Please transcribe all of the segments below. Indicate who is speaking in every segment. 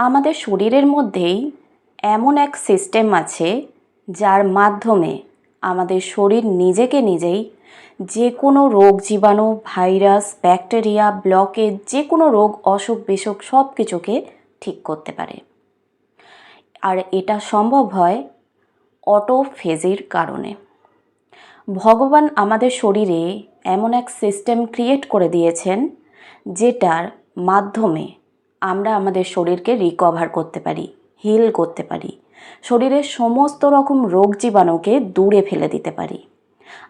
Speaker 1: আমাদের শরীরের মধ্যেই এমন এক সিস্টেম আছে যার মাধ্যমে আমাদের শরীর নিজেকে নিজেই যে কোনো রোগ জীবাণু, ভাইরাস, ব্যাকটেরিয়া ব্লকেজ যে কোনো রোগ, অসুখ, বিসুখ সব কিছুকে ঠিক করতে পারে। আর এটা সম্ভব হয় অটোফেজির কারণে। ভগবান আমাদের শরীরে এমন এক সিস্টেম ক্রিয়েট করে দিয়েছেন যেটার মাধ্যমে আমরা আমাদের শরীরকে রিকভার করতে পারি হিল করতে পারি। শরীরের সমস্ত রকম রোগ জীবাণুকে দূরে ফেলে দিতে পারি।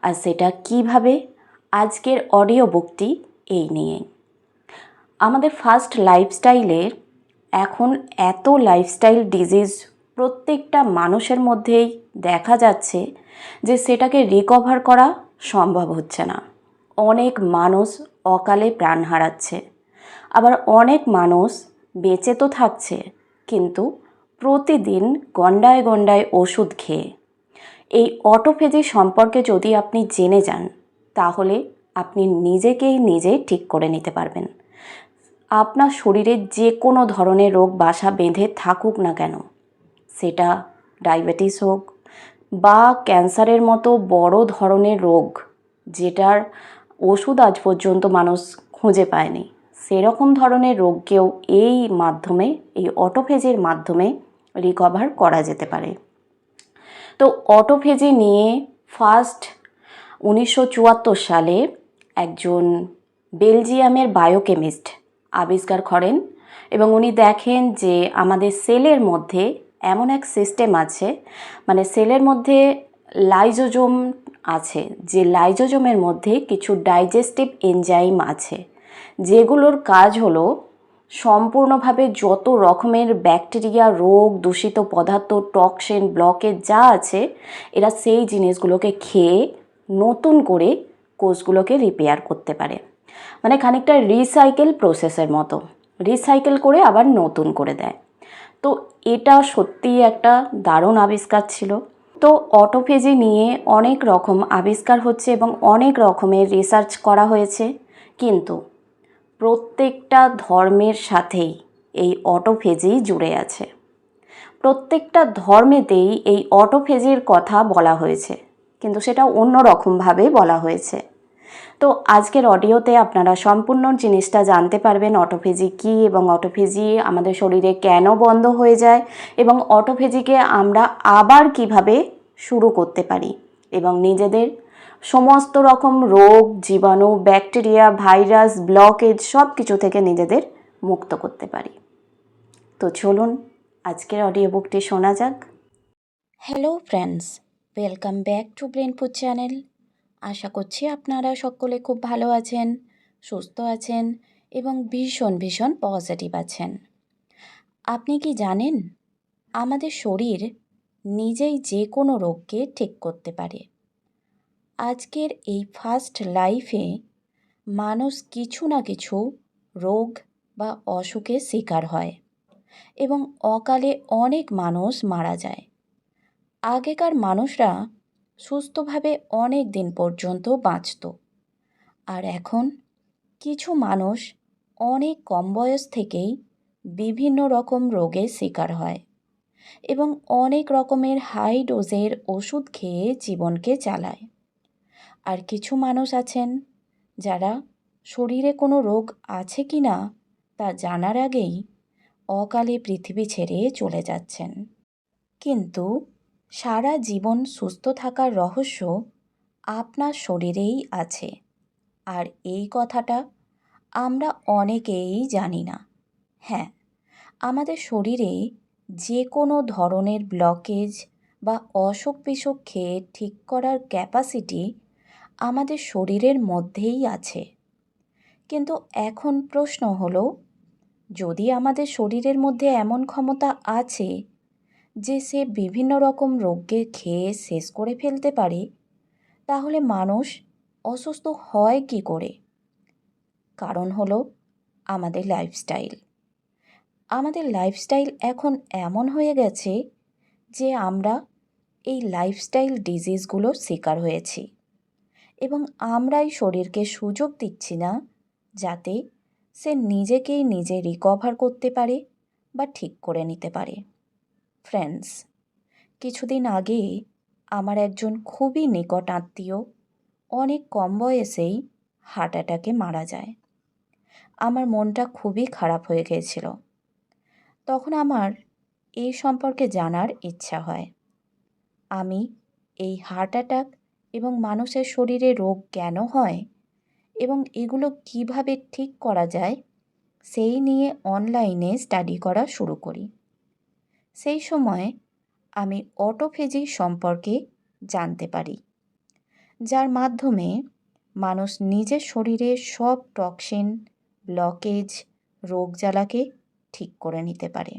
Speaker 1: আর সেটা কীভাবে? আজকের অডিও বুকটি এই নিয়ে। আমাদের ফার্স্ট লাইফস্টাইলের এখন এত লাইফস্টাইল ডিজিজ প্রত্যেকটা মানুষের মধ্যেই দেখা যাচ্ছে যে সেটাকে রিকভার করা সম্ভব হচ্ছে না। অনেক মানুষ অকালে প্রাণ হারাচ্ছে। আবার অনেক মানুষ বেঁচে তো থাকছে, কিন্তু প্রতিদিন গন্ডায় গন্ডায় ওষুধ খেয়ে। এই অটোফেজি সম্পর্কে যদি আপনি জেনে যান, তাহলে আপনি নিজেকেই নিজে ঠিক করে নিতে পারবেন। আপনার শরীরে যে কোনো ধরনের রোগ বাসা বেঁধে থাকুক না কেন, সেটা ডায়াবেটিস হোক বা ক্যান্সারের মতো বড় ধরনের রোগ, যেটার ওষুধ আজ পর্যন্ত মানুষ খুঁজে পায়নি। সেরকম ধরনের রোগকেও এই মাধ্যমে, এই অটোফেজের মাধ্যমে রিকভার করা যেতে পারে। তো অটোফেজি নিয়ে ফার্স্ট উনিশশো চুয়াত্তর সালে একজন বেলজিয়ামের বায়োকেমিস্ট আবিষ্কার করেন এবং উনি দেখেন যে আমাদের সেলের মধ্যে এমন এক সিস্টেম আছে মানে সেলের মধ্যে লাইজোজোম আছে, যে লাইজোজোমের মধ্যে কিছু ডাইজেস্টিভ এনজাইম আছে। যেগুলোর কাজ হলো সম্পূর্ণভাবে যত রকমের ব্যাকটেরিয়া, রোগ, দূষিত পদার্থ, টক্সিন, ব্লকেজ যা আছে, এরা সেই জিনিসগুলোকে খেয়ে নতুন করে কোষগুলোকে রিপেয়ার করতে পারে। মানে খানিকটা রিসাইকেল প্রসেসের মতো। রিসাইকেল করে আবার নতুন করে দেয়। তো এটা সত্যিই একটা দারুণ আবিষ্কার ছিল। তো অটোফেজি নিয়ে অনেক রকম আবিষ্কার হচ্ছে এবং অনেক রকমের রিসার্চ করা হয়েছে। কিন্তু প্রত্যেকটা ধর্মের সাথেই এই অটোফেজি জুড়ে আছে। প্রত্যেকটা ধর্মেতেই এই অটোফেজির কথা বলা হয়েছে, কিন্তু সেটা অন্য রকমভাবে বলা হয়েছে। তো আজকের অডিওতে আপনারা সম্পূর্ণ জিনিসটা জানতে পারবেন, অটোফেজি কী এবং অটোফেজি আমাদের শরীরে কেন বন্ধ হয়ে যায় এবং অটোফেজিকে আমরা আবার কীভাবে শুরু করতে পারি এবং নিজেদের সমস্ত রকম রোগ, জীবাণু, ব্যাকটেরিয়া, ভাইরাস, ব্লকেজ সব কিছু থেকে নিজেদের মুক্ত করতে পারি। তো চলুন, আজকের অডিও বুকটি শোনা যাক। Hello friends welcome back to brain brainfood channel আশা করছি আপনারা সকলে খুব ভালো আছেন, সুস্থ আছেন এবং ভীষণ ভীষণ পজিটিভ আছেন। আপনি কি জানেন, আমাদের শরীর নিজেই যে কোনো রোগকে ঠিক করতে পারে। আজকের এই ফার্স্ট লাইফে মানুষ কিছু না কিছু রোগ বা অসুখের শিকার হয় এবং অকালে অনেক মানুষ মারা যায়। আগেকার মানুষরা সুস্থভাবে অনেক দিন পর্যন্ত বাঁচত। আর এখন কিছু মানুষ অনেক কম বয়স থেকেই বিভিন্ন রকম রোগের শিকার হয় এবং অনেক রকমের হাই ডোজের ওষুধ খেয়ে জীবনকে চালায়। আর কিছু মানুষ আছেন যারা শরীরে কোনো রোগ আছে কি না তা জানার আগেই অকালে পৃথিবী ছেড়ে চলে যাচ্ছেন। কিন্তু সারা জীবন সুস্থ থাকার রহস্য আপনার শরীরেই আছে। আর এই কথাটা আমরা অনেকেই জানি না। হ্যাঁ আমাদের শরীরে যে কোনো ধরনের ব্লকেজ বা অসুখ বিসুখ খেয়ে ঠিক করার ক্যাপাসিটি আমাদের শরীরের মধ্যেই আছে। কিন্তু এখন প্রশ্ন হলো, যদি আমাদের শরীরের মধ্যে এমন ক্ষমতা আছে যে সে বিভিন্ন রকম রোগকে খেয়ে শেষ করে ফেলতে পারে, তাহলে মানুষ অসুস্থ হয় কি করে? কারণ হলো আমাদের লাইফস্টাইল আমাদের লাইফস্টাইল এখন এমন হয়ে গেছে যে আমরা এই লাইফস্টাইল ডিজিজগুলোর শিকার হয়েছি। এবং আমরাই শরীরকে সুযোগ দিচ্ছি না যাতে সে নিজেকেই নিজে রিকভার করতে পারে বা ঠিক করে নিতে পারে। ফ্রেন্ডস কিছুদিন আগে আমার একজন খুবই নিকট আত্মীয় অনেক কম বয়সেই হার্ট অ্যাটাকে মারা যায়। আমার মনটা খুবই খারাপ হয়ে গিয়েছিল। তখন আমার এই সম্পর্কে জানার ইচ্ছা হয়। আমি এই হার্ট অ্যাটাক এবং মানুষের শরীরে রোগ কেন হয়? এবং এগুলো কীভাবে ঠিক করা যায়? সেই নিয়ে অনলাইনে স্টাডি করা শুরু করি। সেই সময় আমি অটোফেজি সম্পর্কে জানতে পারি, যার মাধ্যমে মানুষ নিজের শরীরে সব টক্সিন, ব্লকেজ রোগ জ্বালাকে ঠিক করে নিতে পারে।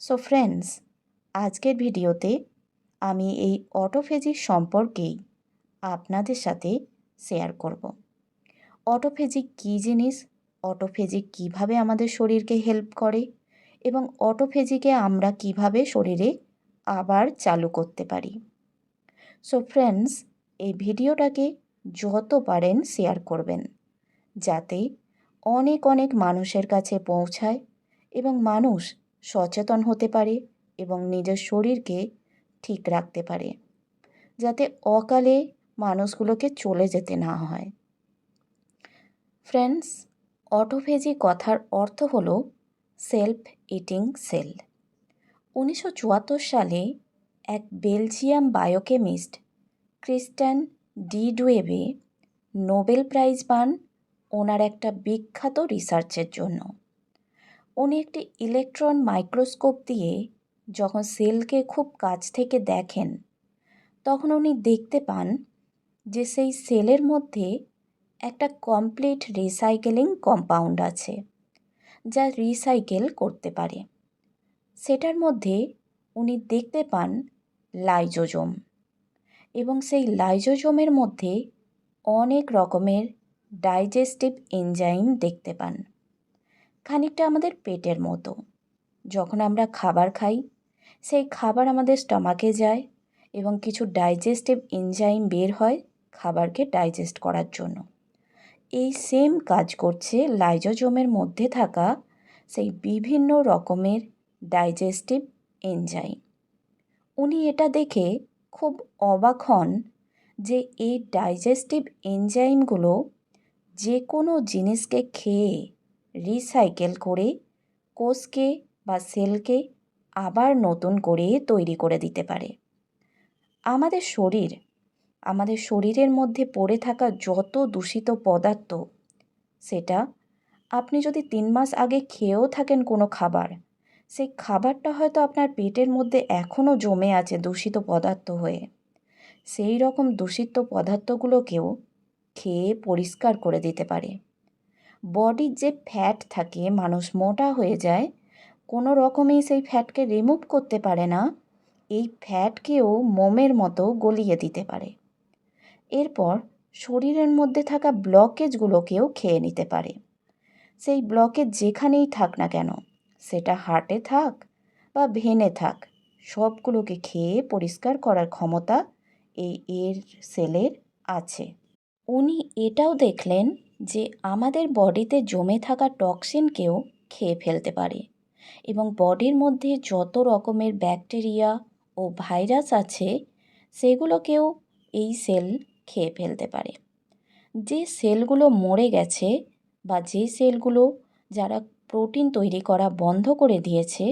Speaker 1: সো ফ্রেন্ডস আজকের ভিডিওতে আমি এই অটোফেজি সম্পর্কেই আপনাদের সাথে শেয়ার করব। অটোফেজি কী জিনিস? অটোফেজি কীভাবে আমাদের শরীরকে হেল্প করে? এবং অটোফেজিকে আমরা কীভাবে শরীরে আবার চালু করতে পারি? সো ফ্রেন্ডস এই ভিডিওটাকে যত পারেন শেয়ার করবেন। যাতে অনেক অনেক মানুষের কাছে পৌঁছায় এবং মানুষ সচেতন হতে পারে এবং নিজের শরীরকে ঠিক রাখতে পারে, যাতে অকালে মানুষগুলোকে চলে যেতে না হয়। ফ্রেন্ডস, অটোফেজি কথার অর্থ হলো সেলফ ইটিং সেল। উনিশশো চুয়াত্তর সালে এক Belgium biochemist Christian de Duve Nobel prize পান ওনার একটা বিখ্যাত রিসার্চের জন্য। উনি একটি ইলেকট্রন মাইক্রোস্কোপ দিয়ে যখন সেলকে খুব কাছ থেকে দেখেন, তখন উনি দেখতে পান যে সেই সেলের মধ্যে একটা কমপ্লিট রিসাইকেলিং কম্পাউন্ড আছে, যা রিসাইকেল করতে পারে। সেটার মধ্যে উনি দেখতে পান লাইজোজোম এবং সেই লাইজোজোমের মধ্যে অনেক রকমের ডাইজেস্টিভ এনজাইম দেখতে পান। খানিকটা আমাদের পেটের মতো। যখন আমরা খাবার খাই সেই খাবার আমাদের স্টমাকে যায় এবং কিছু ডাইজেস্টিভ এনজাইম বের হয় খাবারকে ডাইজেস্ট করার জন্য। এই সেম কাজ করছে লাইজোজোমের মধ্যে থাকা সেই বিভিন্ন রকমের ডাইজেস্টিভ এনজাইম। উনি এটা দেখে খুব অবাক হন যে এই ডাইজেস্টিভ এনজাইমগুলো যে কোনো জিনিসকে খেয়ে রিসাইকেল করে কোষকে বা সেলকে আবার নতুন করে তৈরি করে দিতে পারে। আমাদের শরীর, আমাদের শরীরের মধ্যে পড়ে থাকা যত দূষিত পদার্থ, সেটা আপনি যদি তিন মাস আগে খেয়েও থাকেন কোনো খাবার, সেই খাবারটা হয়তো আপনার পেটের মধ্যে এখনও জমে আছে দূষিত পদার্থ হয়ে। সেই রকম দূষিত পদার্থগুলোকেও খেয়ে পরিষ্কার করে দিতে পারে। বডির যে ফ্যাট থাকে, মানুষ মোটা হয়ে যায় কোনো রকমেই সেই ফ্যাটকে রিমুভ করতে পারে না। এই ফ্যাটকেও মোমের মতো গলিয়ে দিতে পারে। এরপর শরীরের মধ্যে থাকা ব্লকেজগুলোকেও খেয়ে নিতে পারে। সেই ব্লকেজ যেখানেই থাক না কেন, সেটা হার্টে থাক বা ভেনে থাক, সবগুলোকে খেয়ে পরিষ্কার করার ক্ষমতা এই এর সেলের আছে। উনি এটাও দেখলেন যে আমাদের বডিতে জমে থাকা টক্সিনকেও খেয়ে ফেলতে পারে। এবং বডির মধ্যে যত রকমের ব্যাকটেরিয়া ও ভাইরাস আছে, সেগুলোকেও এই সেল খেয়ে ফেলতে পারে। যে সেলগুলো মরে গেছে বা যে সেলগুলো যারা প্রোটিন তৈরি করা বন্ধ করে দিয়েছে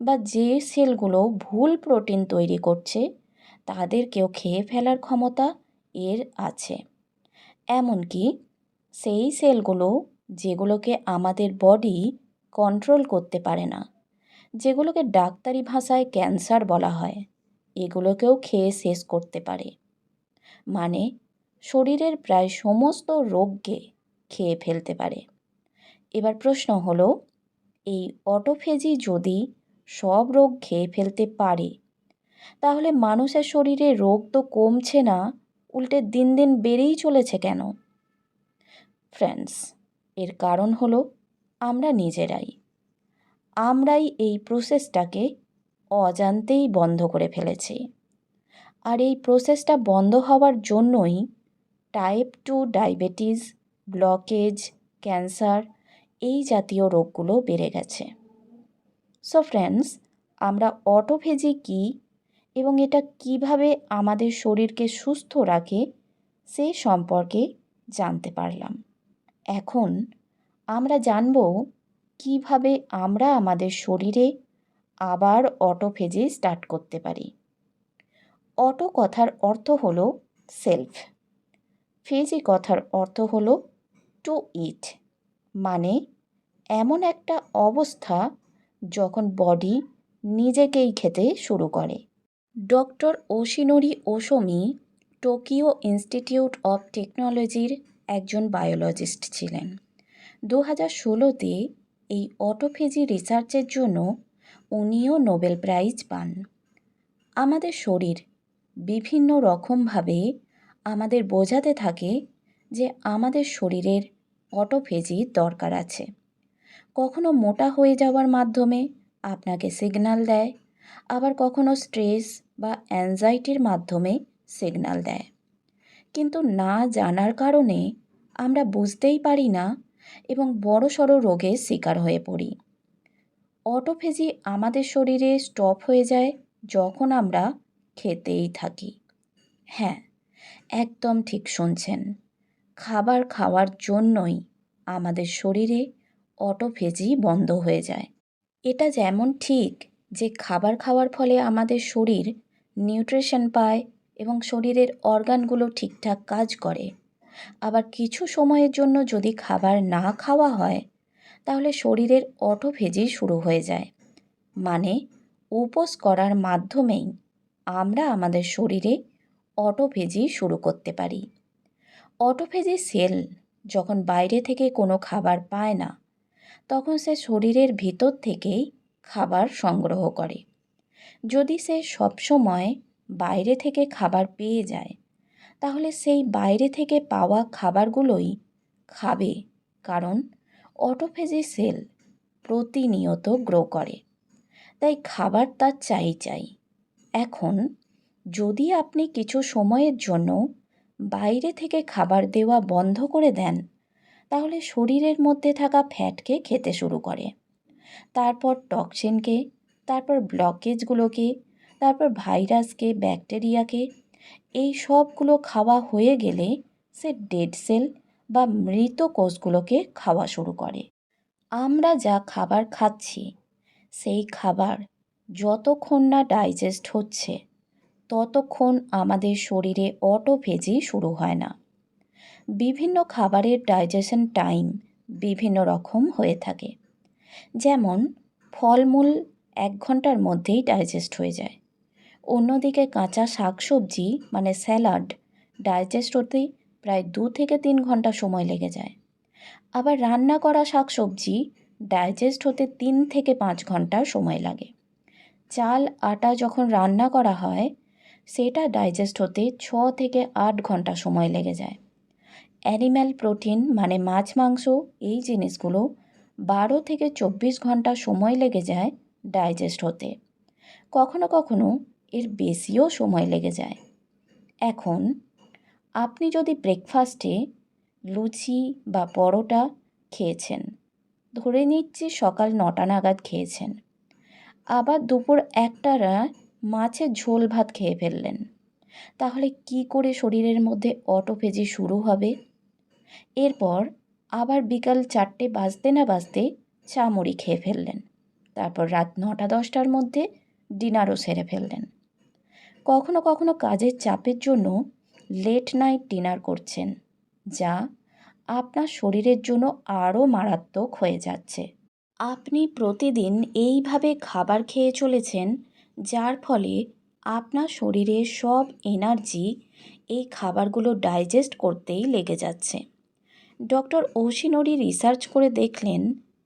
Speaker 1: বা যে সেলগুলো ভুল প্রোটিন তৈরি করছে, তাদেরকেও খেয়ে ফেলার ক্ষমতা এর আছে। এমনকি সেই সেলগুলো যেগুলোকে আমাদের বডি কন্ট্রোল করতে পারে না। যেগুলোকে ডাক্তারি ভাষায় ক্যান্সার বলা হয়, এগুলোকেও খেয়ে শেষ করতে পারে। মানে শরীরের প্রায় সমস্ত রোগকে খেয়ে ফেলতে পারে। এবার প্রশ্ন হলো, এই অটোফেজি যদি সব রোগ খেয়ে ফেলতে পারে, তাহলে মানুষের শরীরে রোগ তো কমছে না, উল্টে দিন দিন বেড়েই চলেছে কেন? ফ্রেন্ডস এর কারণ হলো আমরা নিজেরাই। আমরাই এই প্রসেসটাকে অজান্তেই বন্ধ করে ফেলেছি। আর এই প্রসেসটা বন্ধ হওয়ার জন্যই type two diabetes blockage cancer এই জাতীয় রোগগুলো বেড়ে গেছে। সো ফ্রেন্ডস আমরা অটোফেজি কী এবং এটা কীভাবে আমাদের শরীরকে সুস্থ রাখে সে সম্পর্কে জানতে পারলাম। এখন আমরা জানব কীভাবে আমরা আমাদের শরীরে আবার অটোফেজি স্টার্ট করতে পারি। অটো কথার অর্থ হল সেলফ ফেজি কথার অর্থ হল টু ইট মানে এমন একটা অবস্থা যখন বডি নিজেকেই খেতে শুরু করে। Doctor Yoshinori Ohsumi Tokyo institute of টেকনোলজির একজন বায়োলজিস্ট ছিলেন। দু হাজার ষোলোতে এই অটোফেজি রিসার্চের জন্য উনিও নোবেল প্রাইজ পান। আমাদের শরীর বিভিন্ন রকমভাবে আমাদের বোঝাতে থাকে যে আমাদের শরীরের অটোফেজি দরকার আছে। কখনো মোটা হয়ে যাওয়ার মাধ্যমে আপনাকে সিগনাল দেয়, আবার কখনো স্ট্রেস বা অ্যাংজাইটির মাধ্যমে সিগনাল দেয়। কিন্তু না জানার কারণে আমরা বুঝতেই পারি না এবং বড় সড়ো রোগের শিকার হয়ে পড়ি। অটোফেজি আমাদের শরীরে স্টপ হয়ে যায় যখন আমরা খেতেই থাকি। হ্যাঁ একদম ঠিক শুনছেন। খাবার খাওয়ার জন্যই আমাদের শরীরে অটোফেজি বন্ধ হয়ে যায়। এটা যেমন ঠিক যে খাবার খাওয়ার ফলে আমাদের শরীর নিউট্রিশন পায় এবং শরীরের অর্গানগুলো ঠিকঠাক কাজ করে আবার কিছু সময়ের জন্য যদি খাবার না খাওয়া হয়, তাহলে শরীরের অটোফেজি শুরু হয়ে যায়। মানে উপোস করার মাধ্যমেই আমরা আমাদের শরীরে অটোফেজি শুরু করতে পারি। অটোফেজি সেল যখন বাইরে থেকে কোনো খাবার পায় না, তখন সে শরীরের ভিতর থেকেই খাবার সংগ্রহ করে। যদি সে সবসময় বাইরে থেকে খাবার পেয়ে যায় তাহলে সেই বাইরে থেকে পাওয়া খাবারগুলোই খাবে, কারণ অটোফেজি সেল প্রতিনিয়ত গ্রো করে। তাই খাবার তার চাই চাই। এখন যদি আপনি কিছু সময়ের জন্য বাইরে থেকে খাবার দেওয়া বন্ধ করে দেন, তাহলে শরীরের মধ্যে থাকা ফ্যাটকে খেতে শুরু করে। তারপর টক্সিনকে, তারপর ব্লকেজগুলোকে, তারপর ভাইরাসকে, ব্যাকটেরিয়াকে এই সবগুলো খাওয়া হয়ে গেলে সে ডেড সেল বা মৃত কোষগুলোকে খাওয়া শুরু করে। আমরা যা খাবার খাচ্ছি, সেই খাবার যতক্ষণ না ডাইজেস্ট হচ্ছে, ততক্ষণ আমাদের শরীরে অটোফেজি শুরু হয় না। বিভিন্ন খাবারের ডাইজেশন টাইম বিভিন্ন রকম হয়ে থাকে। যেমন ফলমূল এক ঘণ্টার মধ্যেই ডাইজেস্ট হয়ে যায়। অন্যদিকে কাঁচা শাকসবজি মানে স্যালাড, ডাইজেস্ট হতে প্রায় দু থেকে তিন ঘণ্টা সময় লেগে যায়। আবার রান্না করা শাকসবজি, ডাইজেস্ট হতে তিন থেকে পাঁচ ঘণ্টা সময় লাগে। চাল, আটা যখন রান্না করা হয়, সেটা ডাইজেস্ট হতে ছ থেকে আট ঘণ্টা সময় লেগে যায়। অ্যানিম্যাল প্রোটিন মানে মাছ মাংস, এই জিনিসগুলো বারো থেকে চব্বিশ ঘণ্টা সময় লেগে যায় ডাইজেস্ট হতে। কখনো কখনো এর বেশিও সময় লেগে যায়। এখন, আপনি যদি ব্রেকফাস্টে লুচি বা পরোটা খেয়েছেন, ধরে নিচ্ছি সকাল নটা নাগাদ খেয়েছেন, আবার দুপুর একটারা মাছের ঝোল ভাত খেয়ে ফেললেন, তাহলে কি করে শরীরের মধ্যে অটোফেজি শুরু হবে? এরপর আবার বিকাল চারটে বাজতে না বাজতে চা মুড়ি খেয়ে ফেললেন, তারপর রাত নটা দশটার মধ্যে ডিনারও সেরে ফেললেন। কখনো কখনো কাজের চাপের জন্য লেট নাইট ডিনার করছেন, যা আপনার শরীরের জন্য আরও মারাত্মক হয়ে যাচ্ছে। আপনি প্রতিদিন এইভাবে খাবার খেয়ে চলেছেন, যার ফলে আপনার শরীরে সব এনার্জি এই খাবারগুলো ডাইজেস্ট করতেই লেগে যাচ্ছে। ডক্টর ওশিনোরি রিসার্চ করে দেখলেন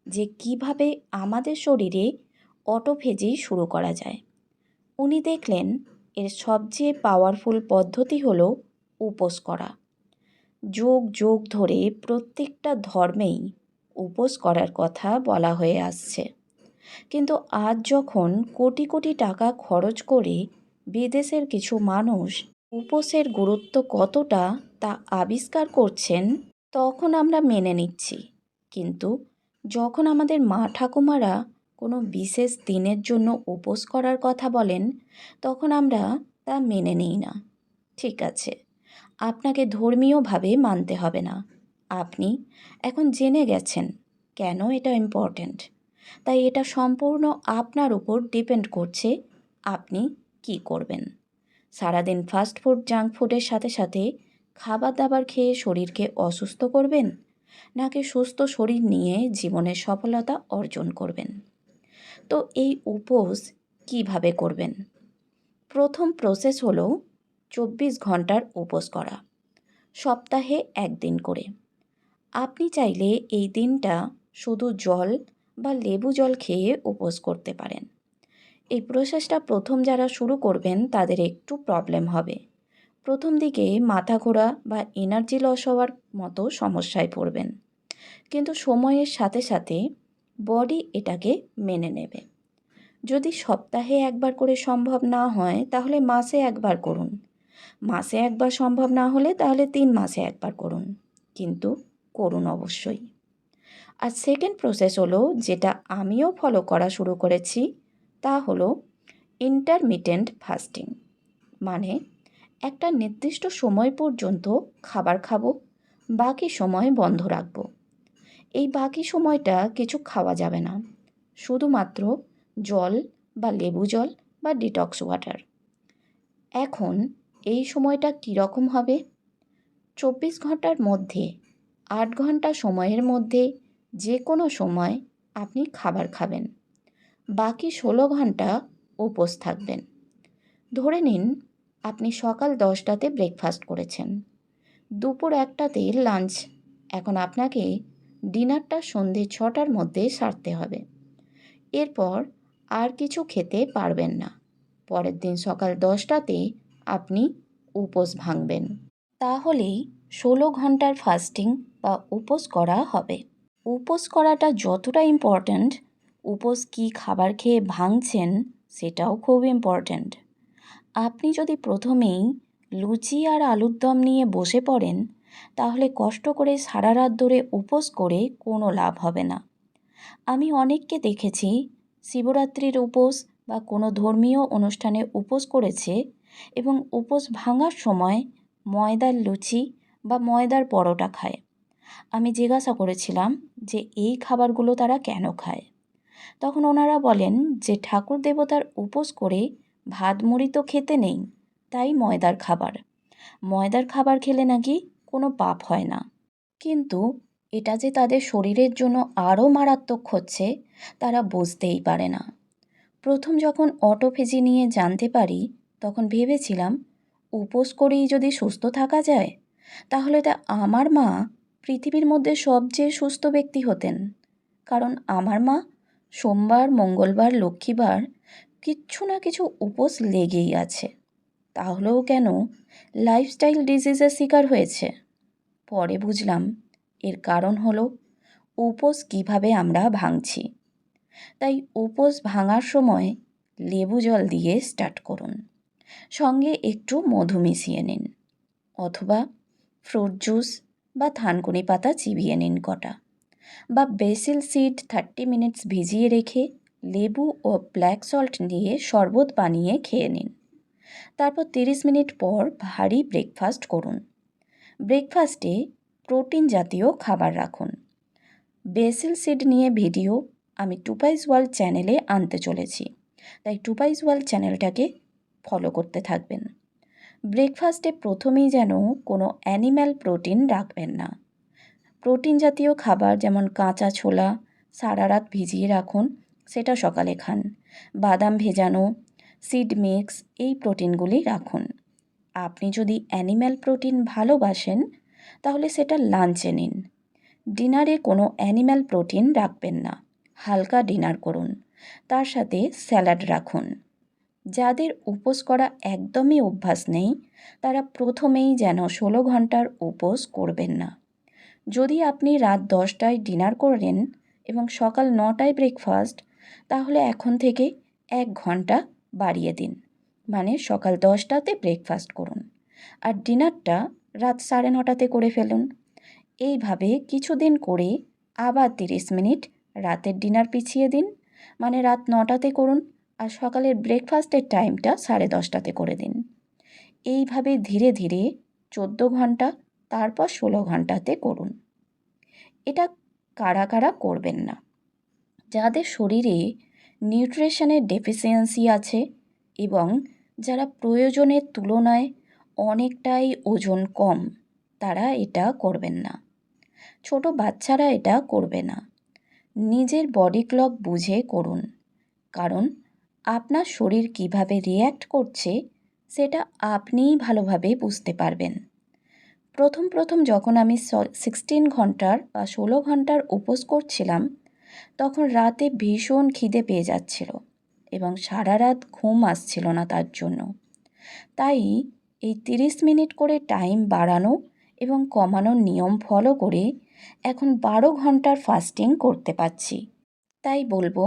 Speaker 1: যে কীভাবে আমাদের শরীরে অটোফেজি শুরু করা যায়। উনি দেখলেন সবচেয়ে পাওয়ারফুল পদ্ধতি হলো উপোস করা। যোগ যোগ ধরে প্রত্যেকটা ধর্মেই উপোস করার কথা বলা হয়ে আসছে। কিন্তু আজ যখন কোটি কোটি টাকা খরচ করে বিদেশের কিছু মানুষ উপোসের গুরুত্ব কতটা তা আবিষ্কার করছেন, তখন আমরা মেনে নিচ্ছি। কিন্তু যখন আমাদের মা ঠাকুমারা কোনো বিশেষ দিনের জন্য উপোস করার কথা বলেন, তখন আমরা তা মেনে নিই না। ঠিক আছে, আপনাকে ধর্মীয়ভাবে মানতে হবে না। আপনি এখন জেনে গেছেন কেন এটা ইম্পর্ট্যান্ট তাই এটা সম্পূর্ণ আপনার উপর ডিপেন্ড করছে আপনি কি করবেন। সারাদিন ফাস্ট ফুড জাঙ্ক ফুডের সাথে সাথে খাবার দাবার খেয়ে শরীরকে অসুস্থ করবেন, নাকি সুস্থ শরীর নিয়ে জীবনের সফলতা অর্জন করবেন? তো এই উপোস কীভাবে করবেন? প্রথম প্রসেস হলো চব্বিশ ঘণ্টার উপোস করা। সপ্তাহে একদিন করে। আপনি চাইলে এই দিনটা শুধু জল বা লেবু জল খেয়ে উপোস করতে পারেন। এই প্রসেসটা প্রথম যারা শুরু করবেন, তাদের একটু প্রবলেম হবে। প্রথম দিকে মাথা ঘোরা বা এনার্জি লস হওয়ার মতো সমস্যায় পড়বেন। কিন্তু সময়ের সাথে সাথে বডি এটাকে মেনে নেবে। যদি সপ্তাহে একবার করে সম্ভব না হয়, তাহলে মাসে একবার করুন। মাসে একবার সম্ভব না হলে, তাহলে তিন মাসে একবার করুন। কিন্তু করুন অবশ্যই। আর সেকেন্ড প্রসেস হলো, যেটা আমিও ফলো করা শুরু করেছি, তা হলো ইন্টারমিটেন্ট ফাস্টিং মানে একটা নির্দিষ্ট সময় পর্যন্ত খাবার খাব, বাকি সময় বন্ধ রাখব। এই বাকি সময়টা কিছু খাওয়া যাবে না। শুধুমাত্র জল বা লেবু জল বা ডিটক্স ওয়াটার এখন এই সময়টা কীরকম হবে? চব্বিশ ঘণ্টার মধ্যে, আট ঘণ্টা সময়ের মধ্যে যে কোনো সময় আপনি খাবার খাবেন। বাকি ষোলো ঘণ্টা উপোস থাকবেন। ধরে নিন, আপনি সকাল দশটাতে ব্রেকফাস্ট করেছেন। দুপুর একটাতে লাঞ্চ এখন আপনাকে ডিনারটা সন্ধে ছটার মধ্যে সারতে হবে। এরপর আর কিছু খেতে পারবেন না। পরের দিন সকাল দশটাতে আপনি উপোস ভাঙবেন। তাহলেই ষোলো ঘণ্টার ফাস্টিং বা উপোস করা হবে। উপোস করাটা যতটা ইম্পর্ট্যান্ট উপোস কী খাবার খেয়ে ভাঙছেন সেটাও খুব ইম্পর্ট্যান্ট আপনি যদি প্রথমেই লুচি আর আলুর দম নিয়ে বসে পড়েন তাহলে কষ্ট করে সারা রাত ধরে উপোস করে কোনো লাভ হবে না। আমি অনেককে দেখেছি শিবরাত্রির উপোস বা কোনো ধর্মীয় অনুষ্ঠানে উপোস করেছে এবং উপোস ভাঙার সময় ময়দার লুচি বা ময়দার পরোটা খায়। আমি জিজ্ঞাসা করেছিলাম যে এই খাবারগুলো তারা কেন খায়? তখন ওনারা বলেন যে ঠাকুর দেবতার উপোস করে ভাত মুড়ি তো খেতে নেই, তাই ময়দার খাবার। ময়দার খাবার খেলে নাকি কোনো পাপ হয় না। কিন্তু এটা যে তাদের শরীরের জন্য আরও মারাত্মক হচ্ছে, তারা বুঝতেই পারে না। প্রথম যখন অটোফেজি নিয়ে জানতে পারি, তখন ভেবেছিলাম, উপোস করেই যদি সুস্থ থাকা যায়, তাহলে তা আমার মা পৃথিবীর মধ্যে সবচেয়ে সুস্থ ব্যক্তি হতেন। কারণ আমার মা সোমবার, মঙ্গলবার, লক্ষ্মীবার কিচ্ছু না কিছু উপোস লেগেই আছে। তাহলেও কেন? লাইফস্টাইল ডিজিজের শিকার হয়েছে। পরে বুঝলাম এর কারণ হলো উপোস কীভাবে আমরা ভাঙছি। তাই উপোস ভাঙার সময় লেবু জল দিয়ে স্টার্ট করুন। সঙ্গে একটু মধু মিশিয়ে নিন অথবা ফ্রুট জুস বা থানকুনি পাতা চিবিয়ে নিন কটা বা বেসিল সিড থার্টি মিনিটস ভিজিয়ে রেখে লেবু ও ব্ল্যাক সল্ট দিয়ে শরবত বানিয়ে খেয়ে নিন। তারপর তিরিশ মিনিট পর ভারী ব্রেকফাস্ট করুন। ব্রেকফাস্টে প্রোটিন জাতীয় খাবার রাখুন। বেসিল সিড নিয়ে ভিডিও আমি টুপাইজ ওয়ার্ল্ড চ্যানেলে আনতে চলেছি, তাই টুপাইজ ওয়ার্ল্ড চ্যানেলটাকে ফলো করতে থাকবেন। ব্রেকফাস্টে প্রথমেই যেন কোনো অ্যানিম্যাল প্রোটিন রাখবেন না। প্রোটিন জাতীয় খাবার যেমন কাঁচা ছোলা, সারা রাত ভিজিয়ে রাখুন, সেটা সকালে খান। বাদাম ভেজানো, সিড মিক্স, এই প্রোটিনগুলি রাখুন। আপনি যদি অ্যানিম্যাল প্রোটিন ভালোবাসেন, তাহলে সেটা লাঞ্চে নিন। ডিনারে কোনো অ্যানিম্যাল প্রোটিন রাখবেন না। হালকা ডিনার করুন। তার সাথে স্যালাড রাখুন। যাদের উপোস করা একদমই অভ্যাস নেই, তারা প্রথমেই যেন ষোলো ঘণ্টার উপোস করবেন না। যদি আপনি রাত দশটায় ডিনার করেন এবং সকাল নটায় ব্রেকফাস্ট, তাহলে এখন থেকে এক ঘণ্টা বাড়িয়ে দিন। মানে সকাল দশটাতে ব্রেকফাস্ট করুন আর ডিনারটা রাত সাড়ে নটাতে করে ফেলুন। এইভাবে কিছুদিন করে আবার তিরিশ মিনিট রাতের ডিনার পিছিয়ে দিন মানে রাত নটাতে করুন আর সকালের ব্রেকফাস্টের টাইমটা সাড়ে দশটাতে করে দিন। এইভাবে ধীরে ধীরে চোদ্দ ঘণ্টা, তারপর ষোলো ঘন্টাতে করুন। এটা কারা কারা করবেন না। যাদের শরীরে নিউট্রিশনের ডেফিসিয়েন্সি আছে এবং যারা প্রয়োজনের তুলনায় অনেকটাই ওজন কম, তারা এটা করবেন না। ছোট বাচ্চারা এটা করবে না। নিজের বডি ক্লক বুঝে করুন। কারণ আপনার শরীর কীভাবে রিয়্যাক্ট করছে, সেটা আপনিই ভালোভাবে বুঝতে পারবেন। প্রথম প্রথম যখন আমি সিক্সটিন ঘণ্টার বা ষোলো ঘণ্টার উপোস করছিলাম, তখন রাতে ভীষণ খিদে পেয়ে যাচ্ছিল। এবং সারা রাত ঘুম আসছিল না তার জন্য। তাই এই তিরিশ মিনিট করে টাইম বাড়ানো এবং কমানোর নিয়ম ফলো করে এখন বারো ঘণ্টার ফাস্টিং করতে পারছি। তাই বলব,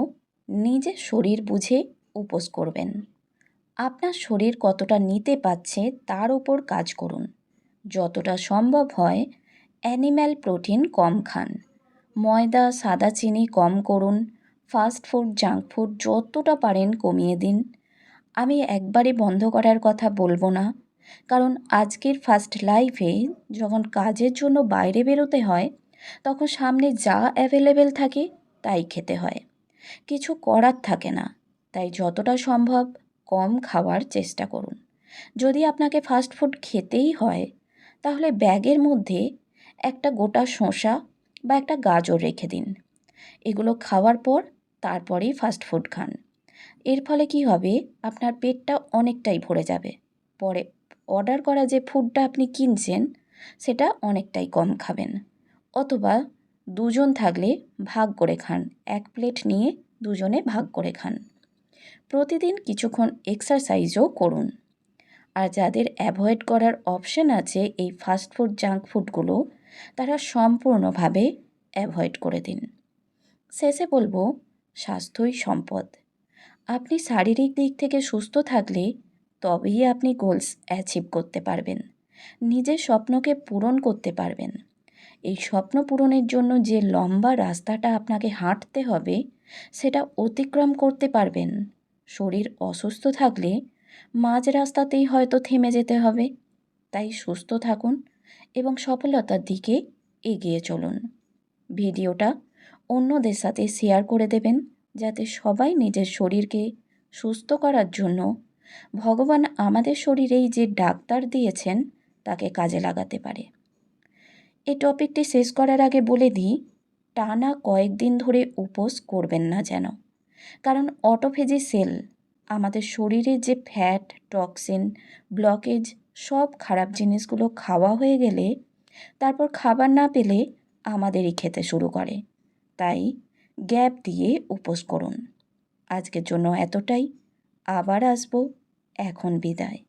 Speaker 1: নিজের শরীর বুঝে উপোস করবেন। আপনার শরীর কতটা নিতে পারছে তার ওপর কাজ করুন। যতটা সম্ভব হয় অ্যানিম্যাল প্রোটিন কম খান। ময়দা, সাদা চিনি কম করুন। ফাস্ট ফুড, জাঙ্ক ফুড যতটা পারেন কমিয়ে দিন। আমি একবারে বন্ধ করার কথা বলব না। কারণ আজকের ফার্স্ট লাইফে যখন কাজের জন্য বাইরে বেরোতে হয়, তখন সামনে যা অ্যাভেলেবেল থাকে তাই খেতে হয়। কিছু করার থাকে না, তাই যতটা সম্ভব কম খাওয়ার চেষ্টা করুন। যদি আপনাকে ফাস্ট ফুড খেতেই হয়, তাহলে ব্যাগের মধ্যে একটা গোটা শসা বা একটা গাজর রেখে দিন। এগুলো খাওয়ার পর তারপরেই ফাস্ট ফুড খান। এর ফলে কি হবে? আপনার পেটটা অনেকটাই ভরে যাবে। পরে অর্ডার করা যে ফুডটা আপনি কিনছেন, সেটা অনেকটাই কম খাবেন। অথবা দুজন থাকলে ভাগ করে খান। এক প্লেট নিয়ে দুজনে ভাগ করে খান। প্রতিদিন কিছুক্ষণ এক্সারসাইজও করুন। আর যাদের অ্যাভয়েড করার অপশন আছে এই ফাস্ট ফুড জাঙ্ক ফুডগুলো তারা সম্পূর্ণভাবে অ্যাভয়েড করে দিন। শেষে বলব স্বাস্থ্যই সম্পদ। আপনি শারীরিক দিক থেকে সুস্থ থাকলে তবেই আপনি গোলস অ্যাচিভ করতে পারবেন। নিজের স্বপ্নকে পূরণ করতে পারবেন। এই স্বপ্ন পূরণের জন্য যে লম্বা রাস্তাটা আপনাকে হাঁটতে হবে, সেটা অতিক্রম করতে পারবেন। শরীর অসুস্থ থাকলে মাঝ রাস্তাতেই হয়তো থেমে যেতে হবে। তাই সুস্থ থাকুন এবং সফলতার দিকে এগিয়ে চলুন। ভিডিওটা অন্যদের সাথে শেয়ার করে দেবেন যাতে সবাই নিজের শরীরকে সুস্থ করার জন্য ভগবান আমাদের শরীরেই যে ডাক্তার দিয়েছেন তাকে কাজে লাগাতে পারে। এই টপিকটি শেষ করার আগে বলে দিই, টানা কয়েকদিন ধরে উপোস করবেন না যেন। কারণ অটোফেজি সেল আমাদের শরীরে যে ফ্যাট টক্সিন ব্লকেজ সব খারাপ জিনিসগুলো খাওয়া হয়ে গেলে তারপর খাবার না পেলে আমাদেরই খেতে শুরু করে। তাই গ্যাপ দিয়ে উপোস করুন। আজকের জন্য এতটাই। আবার আসব। এখন বিদায়।